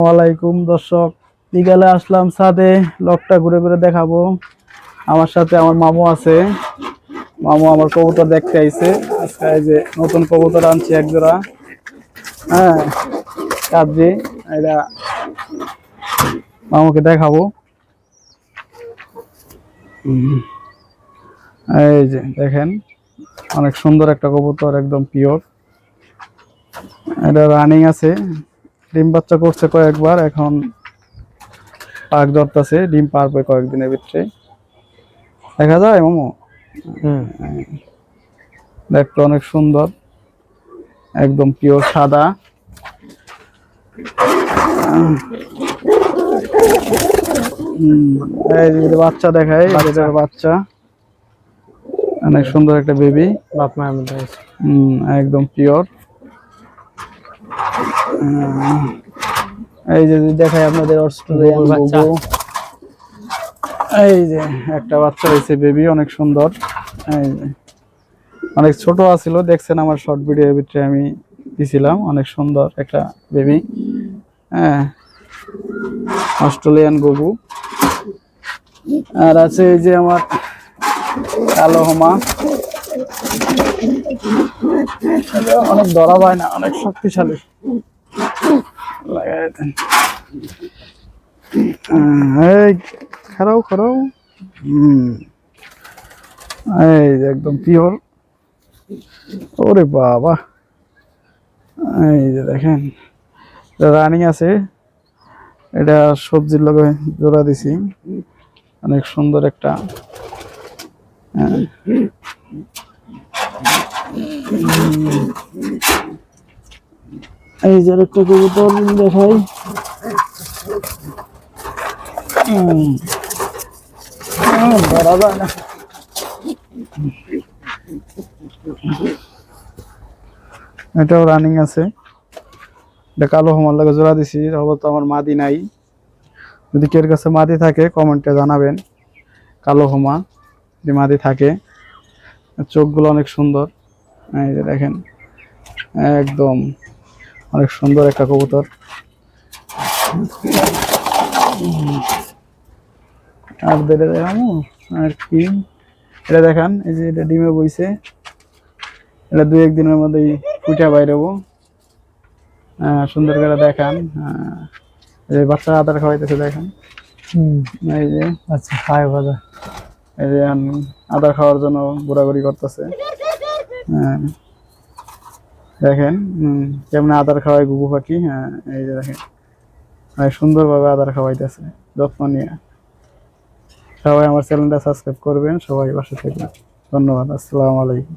ওয়ালাইকুম দর্শক। বিকালে আসলাম ছাদে, লকটা ঘুরে ঘুরে দেখাবো। আমার সাথে আমার মামু আছে। মামু আমার কবুতর দেখতে আইছে। আজকে যে নতুন কবুতর আনছি এক জোড়া। হ্যাঁ কাবজি এটা মামুকে দেখাবো। এই যে, দেখেন, অনেক সুন্দর একটা কবুতর, একদম পিওর এটা রানিং আছে। ডিম বাচ্চা করছে কয়েকবার এখন পাক ধরতেছে ডিম পারবে কয়েকদিনের ভিতরে। দেখা যায় মামু? দেখতে অনেক সুন্দর একদম পিওর সাদা। বাচ্চা দেখায় এটার বাচ্চা। অনেক সুন্দর একটা বেবি বাপ মায়ের মধ্যে হুম, একদম পিওর এই যে দেখাই আপনাদের অস্ট্রেলিয়ান বাচ্চা। এই যে একটা বাচ্চা হয়েছে বেবি অনেক সুন্দর। এই যে। অনেক ছোট আছিল দেখছেন আমার শর্ট ভিডিওর ভিতরে আমি দিছিলাম অনেক সুন্দর একটা বেবি হ্যাঁ। অস্ট্রেলিয়ান গবু। আর আছে এই যে আমার কালো হোমা। এটা অনেক ধরা পায় না অনেক শক্তিশালী। এই খারাও খারাও হুম এই একদম পিওর ওরে বাবা এই যে দেখেন রানিং আছে। এটা সবজির লগে জোড়া দিছি। অনেক সুন্দর একটা। হ্যাঁ। এই যে একটা কবুতর দেখাই। এটাও রানিং আছে। এটা কালো হোমার লাগে জোড়া দিছি তো আমার মাদি নাই। যদি কের কাছে মাদি থাকে, কমেন্টে জানাবেন। কালো হোমা, যদি মাদি থাকে। চোখগুলো অনেক সুন্দর। এই যে দেখেন, একদম অনেক সুন্দর একটা কবুতর। আর বেড়ে দেখামো আর কি এটা দেখান এই যে এটা ডিমে বইছে। এটা দুই একদিনের মধ্যেই ফুটা বাইরেবো। সুন্দর করে দেখান। হ্যাঁ এই যে বাচ্চা আদার খাওয়াইতেছে দেখেন। এই যে আচ্ছা হাই ভালো এই যে আন- আদা খাওয়ার জন্য ঘোরাঘুরি করতেছে। হ্যাঁ দেখেন কেমন আদার খাওয়ায় গুগু পাখি হ্যাঁ এই যে দেখেন। অনেক সুন্দরভাবে আদার খাওয়াইতেছে, যত্ন নিয়ে। সবাই আমার চ্যানেলটা সাবস্ক্রাইব করবেন, সবাই পাশে থেকে ধন্যবাদ, আসসালামু আলাইকুম।